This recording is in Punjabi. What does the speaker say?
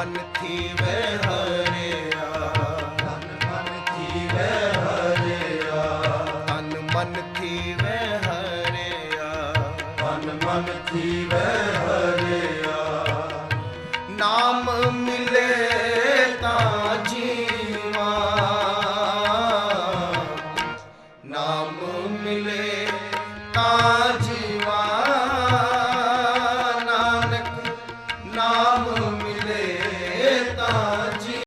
ਮਨ ਥੀਵੇ ਹਰਿਆ। ਤਨ ਮਨ ਥੀਵੇ ਹਰਿਆ। ਤਨ ਮਨ ਥੀਵੇ ਹਰਿਆ। ਤਨ ਮਨ ਥੀਵੇ ਹਰਿਆ। ਨਾਮ ਮਿਲੇ ਤਾਂ ਜੀਵਾ। ਨਾਮ ਮਿਲੇ ਤਾਂ ਜੀਵਾ। ਨਾਨਕ ਨਾਮ Eita!